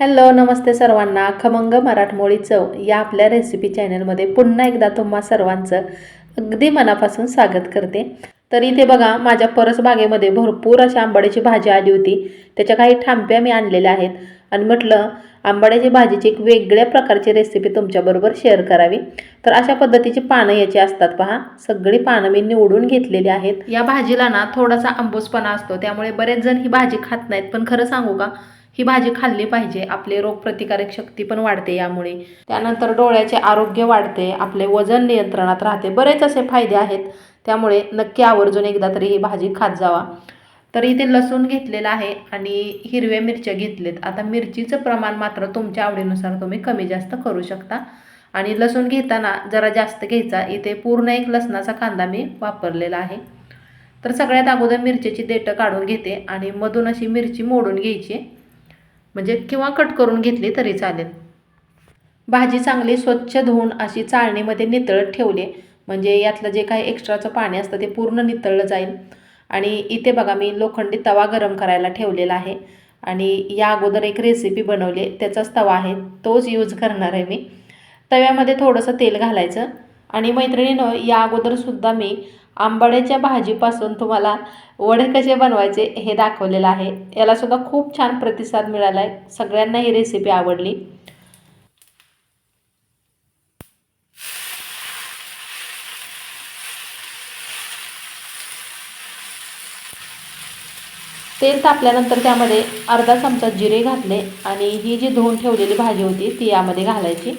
Hello नमस्ते सर्वांना. खमंग मराठमोळी चव या आपल्या रेसिपी चॅनलमध्ये पुन्हा एकदा तुम्हा सर्वांचं अगदी मनापासून स्वागत करते. तर इथे बघा माझ्या परसबागेमध्ये भरपूर अशा आंबाड्याची भाजी आली होती. त्याच्या काही ठांप्या मी आणलेल्या आहेत. आणि म्हटलं आंबाड्याची भाजीची एक वेगळ्या प्रकारची रेसिपी तुमच्याबरोबर शेअर करावी. तर अशा पद्धतीची पानं याची असतात पहा. सगळी पानं मी निवडून घेतलेली आहेत. या भाजीला ना थोडासा आंबूसपणा असतो. त्यामुळे बरेच जण ही भाजी खात नाहीत. पण खरं सांगू का? ही भाजी खाल्ली पाहिजे. आपले रोगप्रतिकारक शक्ती पण वाढते यामुळे. त्यानंतर डोळ्याचे आरोग्य वाढते आपले वजन नियंत्रणात राहते. बरेच असे फायदे आहेत. त्यामुळे नक्की आवर्जून एकदा तरी ही भाजी खात जावा. तर इथे लसूण घेतलेला आहे आणि हिरव्या मिरच्या घेतलेत. आता मिरचीचं प्रमाण मात्र तुमच्या आवडीनुसार तुम्ही कमी जास्त करू शकता. आणि लसूण घेताना जरा जास्त घ्यायचा. इथे पूर्ण एक लसणाचा कांदा मी वापरलेला आहे. तर सगळ्यात अगोदर मिरचीची देठं काढून घेते आणि मधून अशी मिरची मोडून घ्यायची. म्हणजे किंवा कट करून घेतली तरी चालेल. भाजी चांगली स्वच्छ धुवून अशी चाळणीमध्ये नितळत ठेवली. म्हणजे यातलं जे काही एक्स्ट्राचं पाणी असतं ते पूर्ण नितळलं जाईल. आणि इथे बघा मी लोखंडी तवा गरम करायला ठेवलेला आहे. आणि या अगोदर एक रेसिपी बनवली. त्याचाच तवा आहे. तोच यूज करणार आहे मी. तव्यामध्ये थोडंसं तेल घालायचं. आणि मैत्रिणीनं या अगोदरसुद्धा मी आंबाड्याच्या भाजीपासून तुम्हाला वडे कसे बनवायचे हे दाखवलेलं आहे. यालासुद्धा खूप छान प्रतिसाद मिळाला आहे सगळ्यांना ही रेसिपी आवडली. तेल तापल्यानंतर त्यामध्ये अर्धा चमचा जिरे घातले आणि ही जी धुवून ठेवलेली भाजी होती ती यामध्ये घालायची.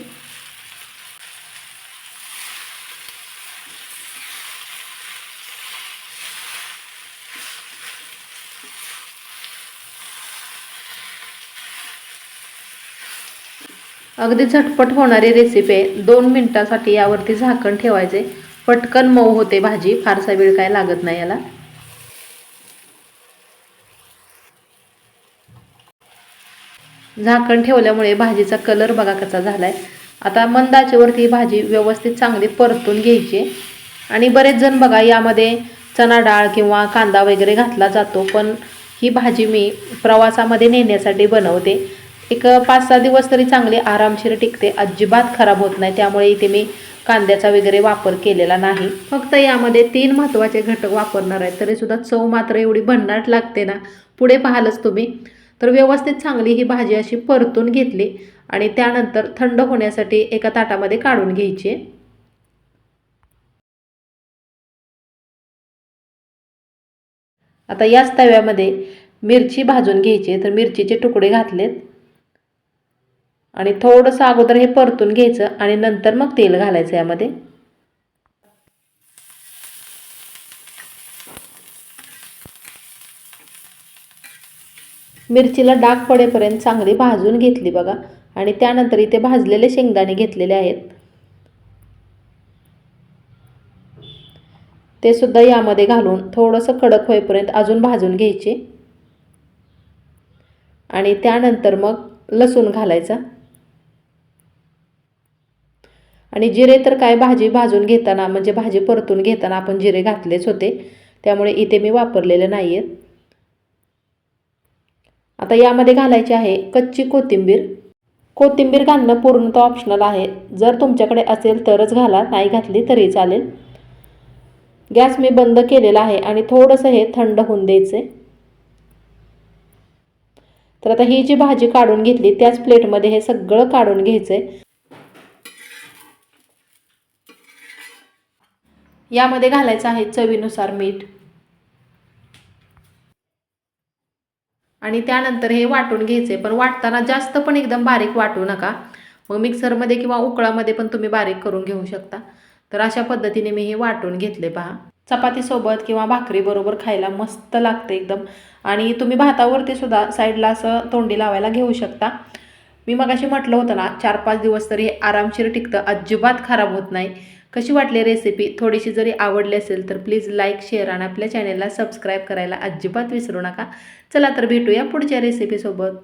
अगदी झटपट होणारी रेसिपी आहे दोन मिनटासाठी यावरती झाकण ठेवायचे. पटकन मऊ होते भाजी फारसा वेळ काय लागत नाही याला. झाकण ठेवल्यामुळे भाजीचा कलर बघा कसा झाला आहे आता मंदाचेवरती भाजी व्यवस्थित चांगली परतून घ्यायची. आणि बरेच जण बघा यामध्ये चणा डाळ किंवा कांदा वगैरे घातला जातो पण ही भाजी मी प्रवासामध्ये नेण्यासाठी बनवते. एक पाच सहा दिवस तरी चांगली आरामशीर टिकते. अजिबात खराब होत नाही. त्यामुळे इथे मी कांद्याचा वगैरे वापर केलेला नाही. फक्त यामध्ये तीन महत्त्वाचे घटक वापरणार आहेत तरीसुद्धा चव मात्र एवढी भन्नाट लागते ना. पुढे पाहालच तुम्ही. तर व्यवस्थित चांगली ही भाजी अशी परतून घेतली आणि त्यानंतर थंड होण्यासाठी एका ताटामध्ये काढून घ्यायची. आता याच तव्यामध्ये मिरची भाजून घ्यायची. तर मिरचीचे तुकडे घातलेत. आणि थोडंसं अगोदर हे परतून घ्यायचं आणि नंतर मग तेल घालायचं यामध्ये. मिरचीला डाग पडेपर्यंत चांगली भाजून घेतली बघा. आणि त्यानंतर इथे भाजलेले शेंगदाणे घेतलेले आहेत. ते सुद्धा यामध्ये घालून थोडंसं कडक होईपर्यंत अजून भाजून घ्यायचे. आणि त्यानंतर मग लसूण घालायचा. आणि जिरे तर काय भाजी भाजून घेताना म्हणजे भाजी परतून घेताना आपण जिरे घातलेच होते. त्यामुळे इथे मी वापरलेले नाही आहेत आता यामध्ये घालायची आहे कच्ची कोथिंबीर. कोथिंबीर घालणं पूर्णतः ऑप्शनल आहे. जर तुमच्याकडे असेल तरच घाला नाही घातली तरी चालेल. गॅस मी बंद केलेला आहे आणि थोडंसं हे थंड होऊन द्यायचं तर आता ही जी भाजी काढून घेतली त्याच प्लेटमध्ये हे सगळं काढून घ्यायचं आहे यामध्ये घालायचं आहे चवीनुसार मीठ. आणि त्यानंतर हे वाटून घ्यायचे पण वाटताना जास्त पण एकदम बारीक वाटू नका. मग मिक्सरमध्ये किंवा उकळामध्ये पण तुम्ही बारीक करून घेऊ शकता. तर अशा पद्धतीने मी हे वाटून घेतले पहा. चपातीसोबत किंवा भाकरीबरोबर खायला मस्त लागते एकदम. आणि तुम्ही भातावरती सुद्धा साईडला असं तोंडी लावायला घेऊ शकता. मी मगाशी म्हटलं होतं ना चार पाच दिवस तरी आरामशीर टिकतं अजिबात खराब होत नाही. कशी वाटली रेसिपी थोडीशी जरी आवडली असेल तर प्लीज लाईक शेअर आणि आपल्या चॅनेलला सबस्क्राईब करायला अजिबात विसरू नका. चला तर भेटूया पुढच्या रेसिपीसोबत